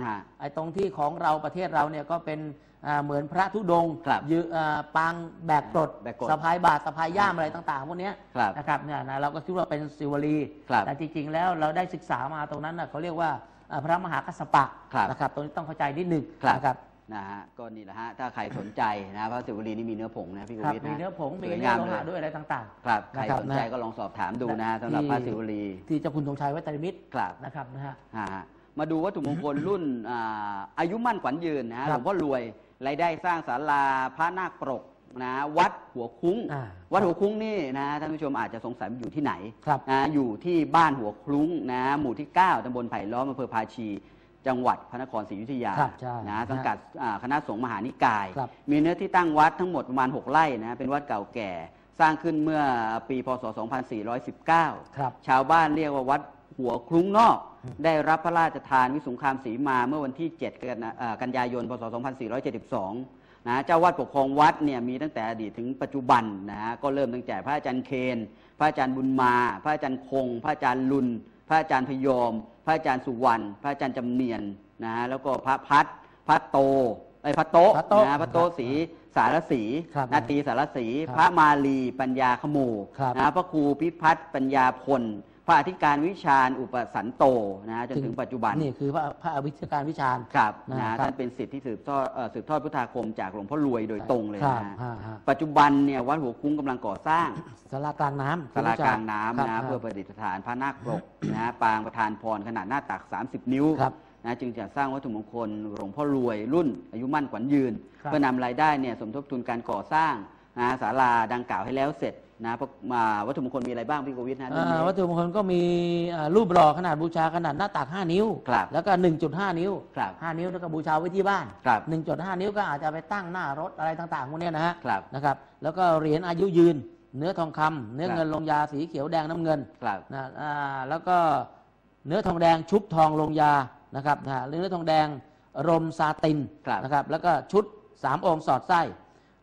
นะฮะไอ้ตรงที่ของเราประเทศเราเนี่ยก็เป็นอ่าเหมือนพระธุดงค์ครับยือ่าปางแบกกรดแบกกรดสะพายบาตรสะพายย่ามอะไรต่างๆพวกเนี้ยครับนะครับเนี่ยนะเราก็คิดว่าเป็นสิวลีครับแต่จริงๆ แล้วเราได้ศึกษามาตรงนั้นนะเขาเรียกว่าอ่าพระมหากัสสปะครับนะครับตรงนี้ต้องเข้าใจนิดหนึ่งครับนะครับนะฮะก็นี่แหละฮะถ้าใครสนใจนะพระศิวลีนี่มีเนื้อผงนะพี่โกครับวิทมีนะเนื้อผงมีสวยเนื้องามโลเลหะยด้วยอะไรต่างครับใครนะครับสนใจนะก็ลองสอบถามดูนะที่สำหรับพระศิวลีๆที่เจ้าคุณธงชัยวัตรมิตรครับนะครับนะฮะฮะฮะ มาดูวัตถุมงคลรุ่นอ่าอายุมั่นขวัญยืนนะฮะคหรัลบวงพ่อรวยรายได้สร้างศาลาพระนาคปรกนะวัดหัวคุ้ง อ่าวัดหัวคุ้งนี่นะท่านผู้ชมอาจจะสงสัยมันอยู่ที่ไหนครับ นะอยู่ที่บ้านหัวคลุ้งนะหมู่ที่ 9ตำบลไผ่ล้อมอำเภอภาชี จังหวัดพระนครศรีอยุธยาครับใช่นะสังกัดอ่าคณะสงฆ์มหานิกาย ครับ มีเนื้อที่ตั้งวัดทั้งหมดประมาณ 6ไร่นะเป็นวัดเก่าแก่ สร้างขึ้นเมื่อปีพศ 2419 ครับ ชาวบ้านเรียกว่าวัด หัวคลุ้งนอก ได้รับพระราชทานวิสุงคามศรีมาเมื่อวันที่7กันอ่ากันยายน พศ 2472 นะเจ้าวาดปกครองวัดเนี่ยมีตั้งแต่อดีตถึงปัจจุบันนะฮะก็เริ่มตั้งแต่พระอาจารย์เคน พระอาจารย์บุญมา พระอาจารย์คง พระอาจารย์ลุน พระอาจารย์พยอม พระอาจารย์สุวรรณพระอาจารย์จำเนียนนะฮะแล้วก็พระพัดพระโตไอ้ยพระโตะพระโต๊ะนะฮะพระโตะสีสารสีครับนาตรีสารสีครับพระมาลีปัญญาขโมครับนะฮะพระครูพิพัฒน์ปัญญาพลพ ระอธิการวิชาญอุปสันโตนะฮะจนถึงปัจจุบันนี่คือพระพระอวิชการวิชาญครับนะนะครัฮะบท่านเป็นสิทธิ์ที่สืบทอดเอ่อสืบทอดพุทธาคมจากหลวงพ่อรวยโดยตรงเลยครับนะฮะฮะฮะปัจจุบันเนี่ยวัดหัวคุ้งกำลังก่อสร้างศาลากลางน้ำศาลากลางน้ำคนะรับเพื่อประดิษฐานพระนาคปรกนะฮะปางประธานพรขนาดหน้าตัก 30 นิ้วครับนะจึงจะสร้างวัตถุมงคลหลวงพ่อรวยรุ่น อายุมั่นขวัญยืนครับเพื่อนำรายได้เนี่ยสมทบทุนการก่อสร้างนะศาลาดังกล่าวให้แล้วเสร็จ นะพวกมาวัตถุมงคลมีอะไรบ้างพี่โกวิทนะเรื่องอ่านี้ วัตถุมงคลก็มีอ่ารูปหล่อขนาดบูชาขนาดหน้าตัก 5 นิ้ว ครับแล้วก็ 1.5 นิ้ว ครับ5 นิ้วแล้วก็บูชาไว้ที่บ้าน ครับ 1.5 นิ้วก็อาจจะไปตั้งหน้ารถอะไรต่างๆพวกเนี้ยนะฮะ ครับ นะครับ แล้วก็เหรียญอายุยืน เนื้อทองคำเนื้อครับเงินลงยาสีเขียวแดงน้ำเงินครับ นะอ่าแล้วก็เนื้อทองแดงชุบทองลงยานะครับนะเนื้อทองแดงรมซาตินครับ นะครับ แล้วก็ชุด 3 องค์สอดไส้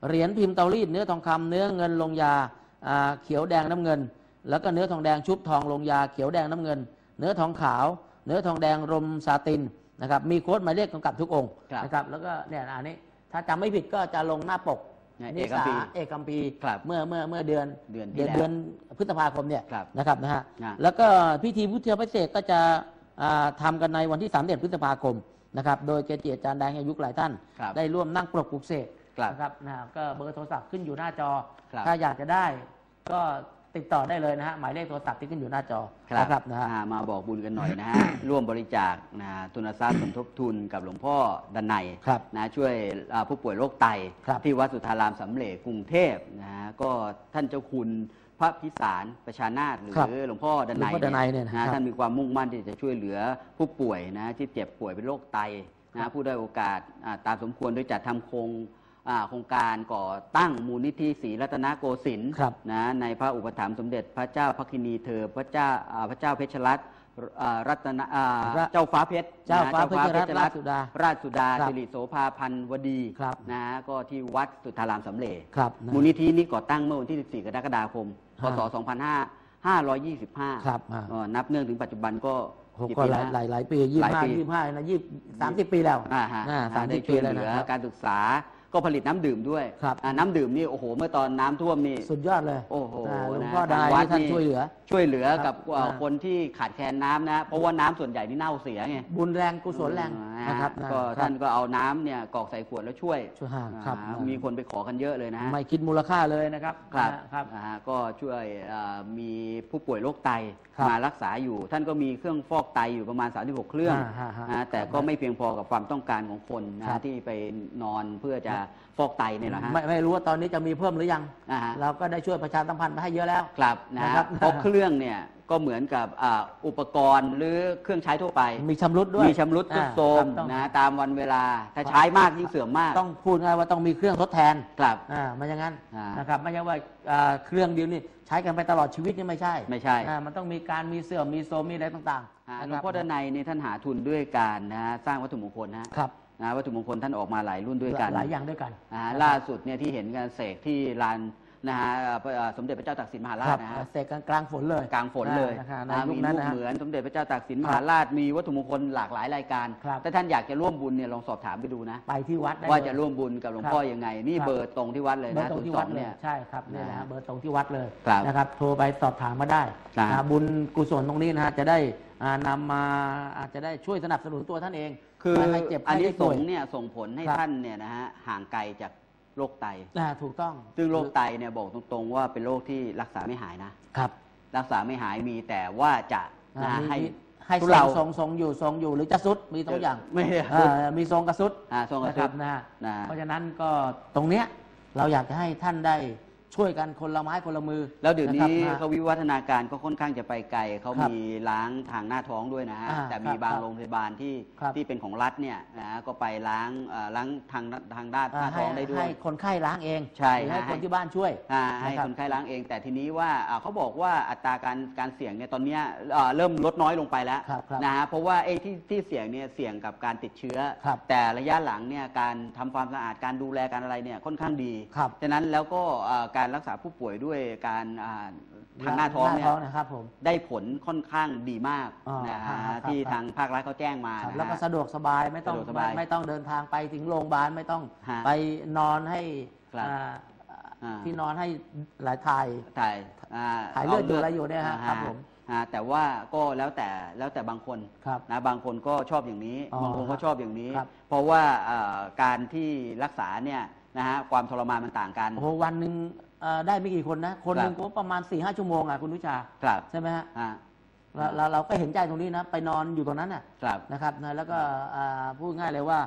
เหรียญพิมพ์เตารีดเนื้อทองคำเนื้อเงินลงยาอ่า เขียวแดงน้ำเงิน แล้วก็เนื้อทองแดงชุบทองลงยาเขียวแดงน้ำเงิน เนื้อทองขาว เนื้อทองแดงรมซาตินนะครับมีโค้ดหมายเลขกำกับทุกองค์ครับนะครับแล้วก็เนี่ยอันนี้ถ้าจำไม่ผิดก็จะลงหน้าปกเนี่ยนิเอกคัมสาภีร์เอกคัมภีร์ครับเมื่อเมื่อเมื่อเดือนเดือนที่เดือนแล้วเดือนพฤษภาคมเนี่ยครับนะครับนะฮะนะแล้วก็พิธีพุทธพิเศษกก็จะอ่าทำากันในวันที่3เดือนพฤษภาคมนะครับโดยเกจิอาจารย์แดงแห่งยุคหลายท่านครับได้ร่วมนั่งปลกปลุกเสก ครับนะครับนะฮะก็เบอร์โทรศัพท์ขึ้นอยู่หน้าจอ ครับถ้าอยากจะได้ ก็ติดต่อได้เลยนะฮะหมายเลขโทรศัพท์ที่ขึ้นอยู่หน้าจอนะครับนะฮะ อ่ามาบอกบุญกันหน่อยนะฮะ ร่วมบริจาคนะทุนทรัพย์สมทบทุนกับหลวงพ่อดันไนยครับนะช่วยอ่าผู้ป่วยโรคไต ครับที่วัดสุทธารามสำเร็จกรุงเทพนะฮะก็ท่านเจ้าคุณพระพิสารประชานาถหรืครับอหลวงพ่อดันไนหลวงพ่อดันัยเนี่ยนะครับ ท่านมีความมุ่งมั่นที่จะช่วยเหลือผู้ป่วยนะที่เจ็บป่วยเป็นโรคไตนะผู้ได้อยโอกาสอ่าตามสมควรโดยจัดทำโครงอ่า โครงการก่อตั้งมูลนิธิศรีรัตนโกสินทร์ครับนะในพระอุปถัมภ์สมเด็จพระเจ้าพระคินีเธอพระเจ้าอ่าพระเจ้าเพชรรัตน์อ่ารัตนอ่าพระเจ้าฟ้าเพชรเจ้าฟ้านะเพชรรัตน์ราชสุดา ราชสุดาครับสิริโสภาพันวดีครับนะก็ที่วัดสุทธารามสำเร็จครับนะมูลนิธินี้ก่อตั้งเมื่อวันที่ 14 กรกฎาคม พศ 2525ครับอ่าเอ่อนับเนื่องถึงปัจจุบันก็โหกี่ก็ปีหแล้ลายวหลายหลายปียี่หลายห้าปียี่ห้านะยี่สามสิบปีแล้วอ่าฮะอ่าสามได้สิบช่ปีวยแล้วเหลืนะอครับการศึกษา ก็ผลิตน้ำดื่มด้วยครับ อ่าน้ำดื่มนี่โอ้โห เมื่อตอนน้ำท่วมนี่ สุดยอดเลยโอ้โหาหลวงนะพ่อดายทางวัดที่ท่านนี่ช่วยเหลือ ช่วยเหลือกับครับเอ่ออ่า คนที่ขาดแคลนน้ำนะ เพราะว่าน้ำส่วนใหญ่นี่เน่าเสียไงบุญแรงกุศลแรง อ่านะครับก็ครัท่าบนก็เอาน้ำเนี่ยกรอกใส่ขวดแล้วช่วยช่วยหาครับ อ่ามีคนไปขอกันเยอะเลยนะไม่คิดมูลค่าเลยนะครับครับครับ นะฮะก็ช่วยเอ่อมีผู้ป่วยโรคไตครับมารักษาอยู่ ท่านก็มีเครื่องฟอกไตอยู่ประมาณ 36 เครื่องอ่าฮะฮะนะแต่ก็ไม่เพียงพอกับความต้องการของคนนะครับที่ไปนอนเพื่อจะฟอกไตเนี่ยแหละฮะไม่ไม่รู้ว่าตอนนี้จะมีเพิ่มหรือยัง อ่าฮะเราก็ได้ช่วยประชาสัมพันธ์ไปให้เยอะแล้ว ครับนะนะฮะครับเพราะเครื่องเนี่ย ก็เหมือนกับอ่าอุปกรณ์หรือเครื่องใช้ทั่วไป มีชำรุดด้วยมีชำรุดทรุดอ่าโทรมครับต้องนะตามวันเวลา ถ้าใช้มากยิ่งเสื่อมมากต้องพูดง่ายว่าต้องมีเครื่องทดแทนครับ อ่ามันอย่างนั้นอ่านนะครับไม่ใช่ว่าอ่าเครื่องเดียวนี่ใช้กันไปตลอดชีวิตนี่ไม่ใช่ไม่ใช่ อ่ามันต้องมีการมีเสื่อมมีโซมมีอะไรต่างอ่าๆนะหลควรังบพ่อด้านในนี่ท่านหาทุนด้วยการนะฮะสร้างวัตถุมงคลนะฮะครับนะวัตถุมงคลท่านออกมาหลายรุ่นด้วยกันหลายอย่างด้วยกันนะฮะล่าสุดเนี่ยที่เห็นกันเสกที่ลาน นะฮะเอ่อเอ่อสมเด็จพระเจ้าตากสินมหาราครัชบนะฮะ เสกกลางกลางฝนเลยกลางฝนเลยนะครับในนะยุคมีนั้นรูปนะฮะ เหมือนสมเด็จพระเจ้าตากสินคมรับหาราชมีวัตถุมงคลหลากหลายรายการ ครับ ถ้าท่านอยากจะร่วมบุญเนี่ยลองสอบถามไปดูนะ ไปที่วัดได้ว่าเลยจะร่วมบุญกับหลวงครับพ่อยังไง นี่ครับ เบอร์ตรงที่วัดเลยเบอนะร์ตรงศูนที่ย์สวัอดงเลเนี่ยยใช่ครับเนี่ยนะฮะนะเบอร์ตรงที่วัดเลยครับนะครับโทรไปสอบถามมาได้ครับนะบุญกุศลตรงนี้นะฮะจะได้อ่านำมาอาจจะได้ช่วยสนับสนุนตัวท่านเองคือไม่ให้เจ็บอันไข้นี้ได้สป่วยงส์เนี่ยส่งผลให้ครับท่านเนี่ยนะฮะห่างไกลจาก โรคไต อ่าถูกต้องซึ่งโรคไตเนี่ยบอกตรงๆ ว่าเป็นโรคที่รักษาไม่หายนะ ครับรักษาไม่หายมีแต่ว่าจะอ่านะมีให้มีให้ทุทรเรางทรงทรงอยู่ทรงอยู่หรือจะสุดมีสองอย่างไม่อ่ามีทรงกระสุดอ่าทรงกระนะคสุรับดนะนะ เพราะฉะนั้นก็ตรงเนี้ยเราอยากจะให้ท่านได้ ช่วยกันคนละไม้คนละมือแล้วเดี๋ยวนี้ะครับ เขาวิวัฒนาการก็ค่อนข้างจะไปไกลเขาครับมีล้างทางหน้าท้องด้วยนะฮะอ่าแต่มีครับบางครับโรงพยาบาลที่ครับ ที่เป็นของรัฐเนี่ยนะฮะก็ไปล้างเอ่อล้างทางทางด้านหอ่าน้าให้ท้องได้ด้วให้ยคนไข้ล้างเองใช่หรือให้ฮะ คนที่บ้านช่วย อ่าให้นะครับคนไข้ล้างเอง แต่ทีนี้ว่าอ่าเขาบอกว่าอัตราการการเสี่ยงเนี่ยตอนเนี้ยอ่าเริ่มลดน้อยลงไปแล้วครับครับนะฮะเพราะว่าไอ้ที่ที่เสี่ยงเนี่ยเสี่ยงกับการติดเชื้อ ครับแต่ระยะหลังเนี่ยการทำความสะอาดการดูแลการอะไรเนี่ยค่อนข้างดีครับ ฉะนั้นแล้วก็อ่าการรักษาผู้ป่วยด้วยการอ่าทางหน้าท้องเนี่ยนะครับผม ได้ผลค่อนข้างดีมากอ่านนะฮะครับ ที่ครับทางภาครัฐเขาแจ้งมาครับนะแล้วก็ฮะ สะดวกสบายไม่ต้องสะดวกสบายไม่ต้องเดินทางไปถึงโรงพยาบาลไม่ต้องฮะไปนอนให้ครับอ่าอ่า ที่นอนให้หลายถ่าย ถ่ายอ่ถ่ายเลือดอยู่อะไรอยู่เนี่ยฮะครับผมฮะแต่ว่าก็แล้วแต่แล้วแต่บางคนครับ นะบางคนก็ชอบอย่างนี้อ๋อบางคนก็ชอบอย่างนี้ ครับ เพราะว่าเอ่อการที่รักษาเนี่ยนะฮะความทรมานมันต่างกัน โอ้โหวันหนึ่ง เอ่อได้ไม่กี่คนนะ คนหนึ่งครับก็ประมาณ4ี่ห้าชั่วโมงอะคุณนุชาครับใช่ไหมฮะอ่า เราเราเราก็เห็นใจตรงนี้นะ ไปนอนอยู่ตรงนั้นน่ะครับนะครับนะแล้วก็อ่าพูดง่ายเลยว่า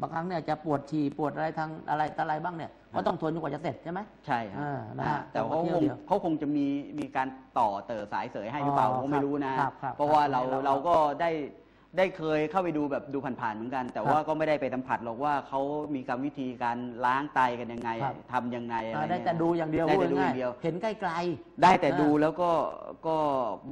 บางครั้งเนี่ยจะปวดฉี่ปวดอะไรทางอะไรอะไรบ้างเนี่ยก็ต้องทนจนกว่าจะเสร็จใช่ไหม ใช่ฮะอ่านะฮะแต่เขาเที่ยควงเดียวเขาคงจะมีมีการต่อเติร์สายเสยให้หรือเปล่าอ๋อผมไม่รู้นะ ครับครับเพราะว่าครับเราเราเราก็ได้ ได้เคยเข้าไปดูแบบดูผ่านๆเหมือนกัน แต่ครับว่าก็ไม่ได้ไปสัมผัสหรอกว่าเขามีกรรมวิธีการล้างไตกันยังไงครับ ทำยังไงอะไรอ่าได้เนี่ย แต่ดูอย่างเดียวได้พูดแต่ดูอง่ายย่างเดียวๆเห็นใกล้ได้แต่ดูอ่าแล้วก็ก็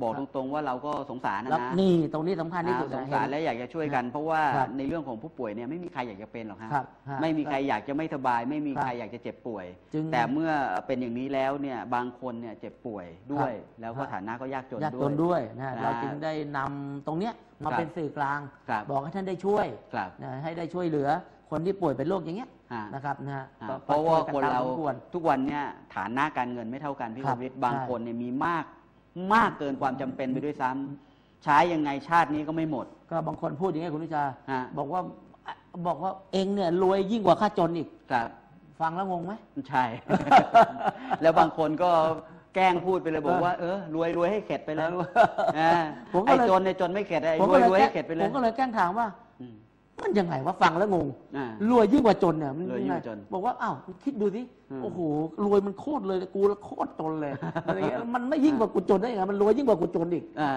บอกครัตบรงๆว่าเราก็สงสารๆนะแล้วนะนี่ตรงนี้สำคัญที่สุดอ่าสนะงเห็สารนและอยากจะช่วยกัน เพราะว่าครับในเรื่องของผู้ป่วยเนี่ยไม่มีใครอยากจะเป็นหรอกฮะครับฮะไม่มีใครอยากจะไม่สบาย ไม่มีครับใครอยากจะเจ็บป่วย จึงแต่เมื่อเป็นอย่างนี้แล้วเนี่ยบางคนเนี่ยเจ็บป่วยด้วย ครับแล้วก็ครับฐานะก็ยากจนยากด้จวยนด้วยนะนะเราจึงได้นำตรงเนี้ย มาครับเป็นสื่อกลาง ครับบอกให้ท่านได้ช่วยครับนะให้ได้ช่วยเหลือคนที่ป่วยเป็นโรคอย่างเงี้ยอ่านะครับนะฮะอ่าก็เพราะว่าช่ยคนตมเราสมควร ทุกวันเนี่ยฐานะการเงินไม่เท่ากันพี่ครัปบวิทย์บางใช่ คนเนี่ยมีมากมากเกินความจำเป็นไปด้วยซ้ำใช้ยังไงชาตินี้ก็ไม่หมด ก็บางคนพูดอย่างนี้ยคุณวิชา ฮะ บอกว่าอะบอกว่าเองเนี่ยรวยยิ่งกว่าข้าจนอีก ครับ ฟังแล้วงงไหม ใช่ แล้วบางคนก็ แกล้งพูดไปเลยบอกว่าเออรวยรวยให้เข็ดไปเลยเอออ่าผมก็ไอ้เลยจนไอ้จนไม่เข็ดไอ้ผมรวก็ยเลยรวยแกล้ให้งเข็ดไปเลผยมก็เลยแกล้งถามว่าอืมมันยังไงว่าฟังแล้วงงอ่ารวยยิ่งกว่าจนเนี่ยมันรวยยิ่งกว่าจนบอกว่าอ้าวคิดดูสิอืมโอ้โหรวยมันโคตรเลยกูโคตรจนเลยอะไรเงี้ยมันไม่ยิ่งกว่ากูจนได้ไงมันรวยยิ่งกว่ากูจนอีกอ่า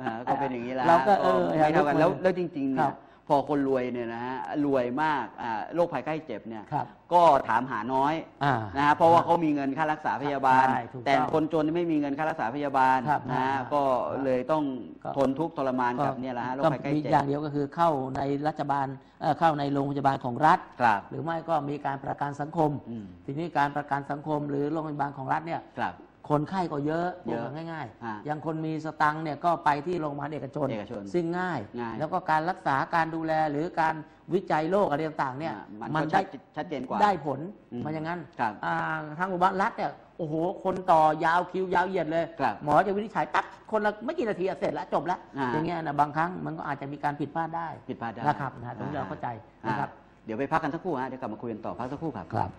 อ่าก็เป็นอย่างนี้แหละเราก็เออไม่เท่ากันอยากแล้วรู้แล้วจริงๆคเนี่รัยบ พอคนรวยเนี่ยนะฮะรวยมากอ่าโรคภัยไข้เจ็บเนี่ยครับก็ถามหาน้อยอ่า นะฮะเพราะว่าเขามีเงินค่ารักษาพยาบาล ใช่ถูกต้องแต่คนจนไม่มีเงินค่ารักษาพยาบาลครับนะฮะครับก็เลยต้องก็ ทนทุกข์ทรมานกับเนี่ยแหละฮะโรคก็ภัยไข้มีเจ็อย่างบเดียวก็คือเข้าในรัฐบาลเอ่อเข้าในโรงพยาบาลของรัฐ ครับหรือไม่ก็มีการประกันสังคม อืมทีนี้การประกันสังคมหรือโรงพยาบาลของรัฐเนี่ย ครับ คนไข้ก็เยอะเยอะบอกง่ายอ่าๆอย่างคนมีสตังค์เนี่ยก็ไปที่โรงพยาบาลเอกชน เอกชนซึ่งง่าย ง่าย แล้วก็การรักษาการดูแลหรือการวิจัยโรคอะไรต่างๆเนี่ยอ่ามันมันก็ได้ ชัดชัดเจนกว่า ได้ผลอืมมาอย่างนั้นครับอ่าทางโรงพยาบาลรัฐเนี่ยโอ้โห คนต่อยาวคิวยาวเหยียดเลย ครับหมอจะวินิจฉัยปั๊บคนละไม่กี่นาทีอะเสร็จแล้วจบแล้วอ่า อย่างเงี้ยนะบางครั้งมันก็อาจจะมีการผิดพลาดได้ผิดพลาดได้นะครับนะตรงนี้เราเข้าใจนะครับอ่าเดี๋ยวไปพักกันสักครู่ฮะเดี๋ยวกลับมาคุยกันต่อพักสักครู่ครับครับ